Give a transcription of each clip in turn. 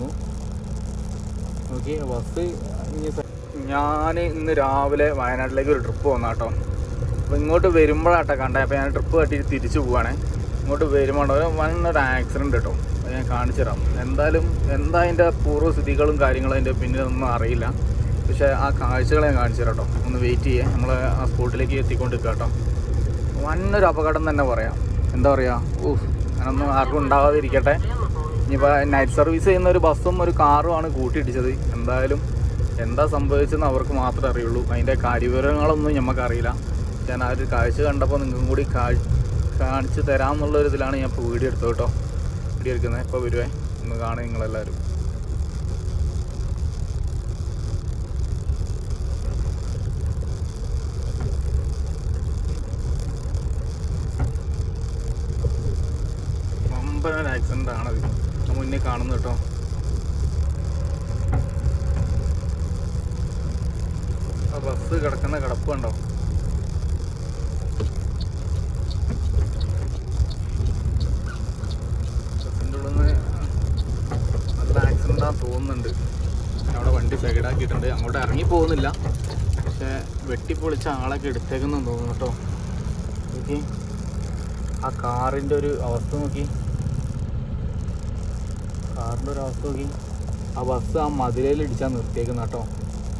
തോന്നുന്നു okay bus ഞാൻ ഇന്ന് രാവിലെ വയനാട്ടിലേക്ക് ഒരു ട്രിപ്പ് വന്ന കേട്ടോ അപ്പോൾ ഇങ്ങോട്ട് വരുമ്പോഴാട്ടോ കണ്ടേ അപ്പോൾ ഞാൻ ട്രിപ്പ് കട്ടിയിട്ട് തിരിച്ചു പോവാണേ. ഇങ്ങോട്ട് വരുമ്പോൾ വൺ ഒരു ആക്സിഡന്റ് കേട്ടോ അത് ഞാൻ കാണിച്ചു തരാം. എന്തായാലും എന്താ അതിന്റെ പൂർവസ്ഥിതികളും കാര്യങ്ങളും അതിന്റെ പിന്നിലൊന്നും അറിയില്ല. പക്ഷേ ആ കാഴ്ചകൾ ഞാൻ കാണിച്ചു തരാം കേട്ടോ ഒന്ന് വെയിറ്റ് ചെയ്യേ. നമ്മൾ ആ സ്പോട്ടിലേക്ക് എത്തിക്കൊണ്ടിരിക്കുക കേട്ടോ വന്നൊരു അപകടം തന്നെ പറയാം. എന്താ പറയുക ഊഹ് അങ്ങനൊന്നും ആർക്കും ഉണ്ടാവാതിരിക്കട്ടെ. ഇനിയിപ്പോൾ നൈറ്റ് സർവീസ് ചെയ്യുന്ന ഒരു ബസ്സും ഒരു കാറുമാണ് കൂട്ടിയിടിച്ചത്. എന്തായാലും എന്താ സംഭവിച്ചെന്ന് അവർക്ക് മാത്രമേ അറിയുള്ളൂ. അതിന്റെ കാര്യവിവരങ്ങളൊന്നും നമുക്കറിയില്ല ഞാൻ ആ ഒരു കാഴ്ച കണ്ടപ്പോൾ നിങ്ങൾക്കും കൂടി കാണിച്ചു തരാം എന്നുള്ളൊരു ഇതിലാണ് ഞാൻ ഇപ്പോൾ വീഡിയോ എടുത്തത് കേട്ടോ. വീഡിയോ എടുക്കുന്നത്. ഇപ്പോൾ വരുവേ. ഒന്ന് കാണും നിങ്ങളെല്ലാവരും. വമ്പൻ ആക്സിഡന്റ് ആണത്. മുന്നേ കാണുന്നു കേട്ടോ. ബസ് കിടക്കുന്ന കിടപ്പ് കണ്ടോ? ബസ്സിന്റെ ഉള്ളിൽ നിന്ന് നല്ല ആക്സിഡന്റാ തോന്നുന്നുണ്ട്. അവിടെ വണ്ടി സൈഡാക്കിയിട്ടുണ്ട് അങ്ങോട്ട് ഇറങ്ങി പോകുന്നില്ല. പക്ഷേ വെട്ടിപ്പൊളിച്ച ആളൊക്കെ എടുത്തേക്കുന്നു തോന്നുന്നു കേട്ടോ. നോക്കി. ആ കാറിന്റെ ഒരു അവസ്ഥ നോക്കി. കാറിന്റെ ഒരു അവസ്ഥ നോക്കി. ആ ബസ് ആ മതിലയിൽ ഇടിച്ചാൽ നിർത്തിയേക്കുന്ന കേട്ടോ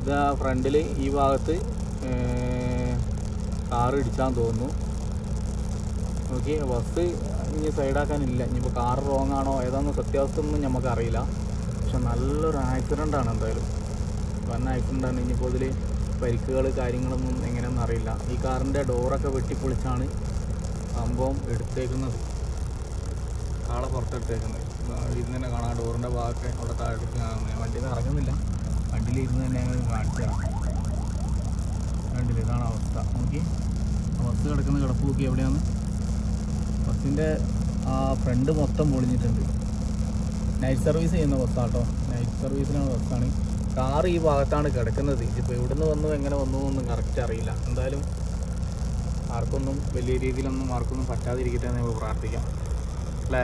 ഇത് ആ ഫ്രണ്ടിൽ ഈ ഭാഗത്ത് കാർ ഇടിച്ചാന്ന് തോന്നുന്നു. നോക്കി ബസ് ഇനി സൈഡാക്കാനില്ല ഇനിയിപ്പോൾ കാർ റോങ് ആണോ ഏതാണെന്ന് സത്യാവസ്ഥ ഒന്നും പക്ഷെ നല്ലൊരു ആക്സിഡന്റ് ആണ് എന്തായാലും. വന്ന ആക്സിഡന്റ് ആണ്. ഇനിയിപ്പോൾ ഇതിൽ പരിക്കുകൾ കാര്യങ്ങളൊന്നും എങ്ങനെയൊന്നും അറിയില്ല. ഈ കാറിന്റെ ഡോറൊക്കെ വെട്ടിപ്പൊളിച്ചാണ് സംഭവം എടുത്തേക്കുന്നത്. കാളെ പുറത്തെടുത്തേക്കുന്നത്. ഇരുന്ന് തന്നെ കാണാം. ഡോറിന്റെ ഭാഗമൊക്കെ അവിടെ താഴെ വണ്ടിയിൽ നിന്ന് ഇറങ്ങുന്നില്ല. വണ്ടിയിൽ ഇരുന്ന് തന്നെ ഞങ്ങൾ കാണിച്ചതാണ് വണ്ടിയിൽ ഇതാണ് അവസ്ഥ. നോക്കി. ബസ് കിടക്കുന്ന കിടപ്പ് നോക്കി. എവിടെയാണ് ബസ്സിന്റെ ആ ഫ്രണ്ട് മൊത്തം പൊളിഞ്ഞിട്ടുണ്ട്. നൈറ്റ് സർവീസ് ചെയ്യുന്ന ബസ്സാട്ടോ. നൈറ്റ് സർവീസിനാണ് ബസ്സാണ്. കാർ ഈ ഭാഗത്താണ് കിടക്കുന്നത്. ഇതിപ്പോൾ ഇവിടുന്ന് വന്നു എങ്ങനെ വന്നു എന്നൊന്നും കറക്റ്റ് അറിയില്ല. എന്തായാലും ആർക്കൊന്നും വലിയ രീതിയിലൊന്നും ആർക്കൊന്നും പറ്റാതിരിക്കട്ടെ എന്ന് നമുക്ക് പ്രാർത്ഥിക്കാം. അല്ലേ?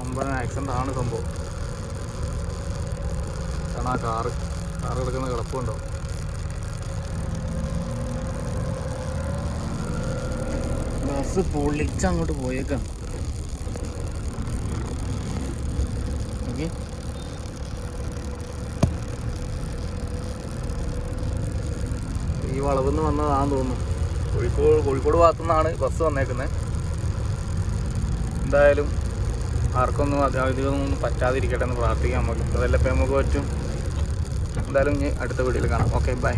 ഒമ്പത് ആക്സിഡന്റ് ആണ് സംഭവം. കാരണം ആ കാറ് കാറ് കിടക്കുന്ന കിടപ്പുണ്ടോ ബസ് അങ്ങോട്ട് പോയേക്കാം ഓക്കെ ഈ വളവിൽ നിന്ന് വന്നതാണെന്ന് തോന്നുന്നു. കോഴിക്കോട് കോഴിക്കോട് ഭാഗത്തുനിന്നാണ് ബസ് വന്നേക്കുന്നത് എന്തായാലും ആർക്കൊന്നും അധികമൊന്നും പറ്റാതിരിക്കട്ടെ എന്ന് പ്രാർത്ഥിക്കാം. നമുക്ക് അതല്ല നമുക്ക് പറ്റും. എന്തായാലും ഇനി അടുത്ത വീഡിയോയിൽ കാണാം. Okay bye